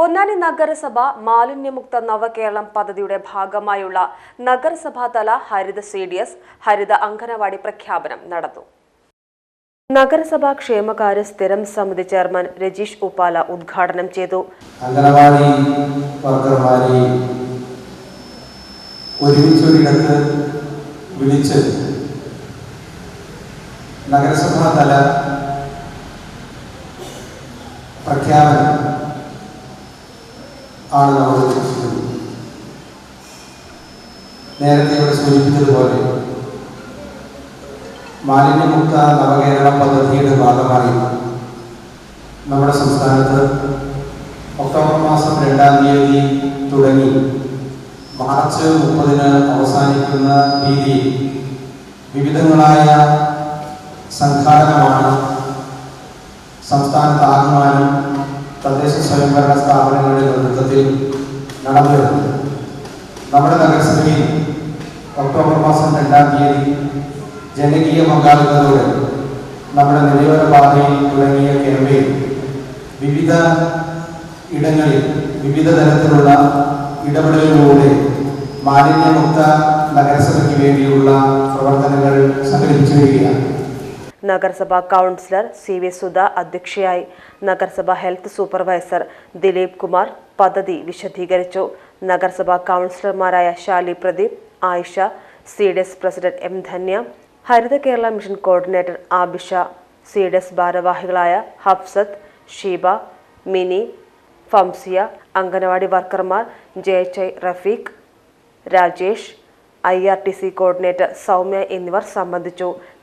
പൊന്നാനി നഗരസഭ മാലിന്യമുക്ത നവകേരളം പദ്ധതിയുടെ ഭാഗമായുള്ള നഗരസഭാതല ഹരിത സി ഡി എസ് ഹരിത അംഗനവാടി പ്രഖ്യാപനം നടന്നു. നഗരസഭാ ക്ഷേമകാര്യ സ്ഥിരം സമിതി ചെയർമാൻ രജീഷ് ഉപ്പാല ഉദ്ഘാടനം ചെയ്തു. നഗരസഭാ തല പ്രഖ്യാപനം ആണ് നമ്മൾ നേരത്തെ ഇവിടെ സൂചിപ്പിച്ചതുപോലെ മാലിന്യമുക്ത നവകേരള പദ്ധതിയുടെ ഭാഗമായി നമ്മുടെ സംസ്ഥാനത്ത് ഒക്ടോബർ മാസം രണ്ടാം തീയതി തുടങ്ങി മാർച്ച് മുപ്പതിന് അവസാനിക്കുന്ന രീതിയിൽ വിവിധങ്ങളായ സംഘാടനമാണ് സംസ്ഥാനത്താകമാനം തദ്ദേശ സ്വയംഭരണ സ്ഥാപനങ്ങളുടെ നേതൃത്വത്തിൽ നടന്നു നമ്മുടെ നഗരസഭയിൽ ഒക്ടോബർ മാസം രണ്ടാം തീയതി ജനകീയ പങ്കാളിത്തത്തോടെ നമ്മുടെ നിലയോര പാതയിൽ തുടങ്ങിയ ക്യാമ്പയിൻ വിവിധ ഇടങ്ങളിൽ വിവിധ തരത്തിലുള്ള ഇടപെടലുകളിലൂടെ മാലിന്യമുക്ത നഗരസഭയ്ക്ക് വേണ്ടിയുള്ള പ്രവർത്തനങ്ങൾ സംഘടിപ്പിച്ചു വരികയാണ്. നഗരസഭാ കൗൺസിലർ സി വി സുധ അധ്യക്ഷയായി. നഗരസഭാ ഹെൽത്ത് സൂപ്പർവൈസർ ദിലീപ് കുമാർ പദ്ധതി വിശദീകരിച്ചു. നഗരസഭാ കൗൺസിലർമാരായ Shali Pradeep Ayisha C D S president M Dhanya Haritha Kerala mission coordinator Abisha C D S ഭാരവാഹികളായ ഹഫ്സത്ത് ഷീബ മിനി ഫംസിയ അംഗനവാടി വർക്കർമാർ ജയച്ചൈ Rafeeq Rajesh I R T C coordinator Soumya എന്നിവർ സംബന്ധിച്ചു.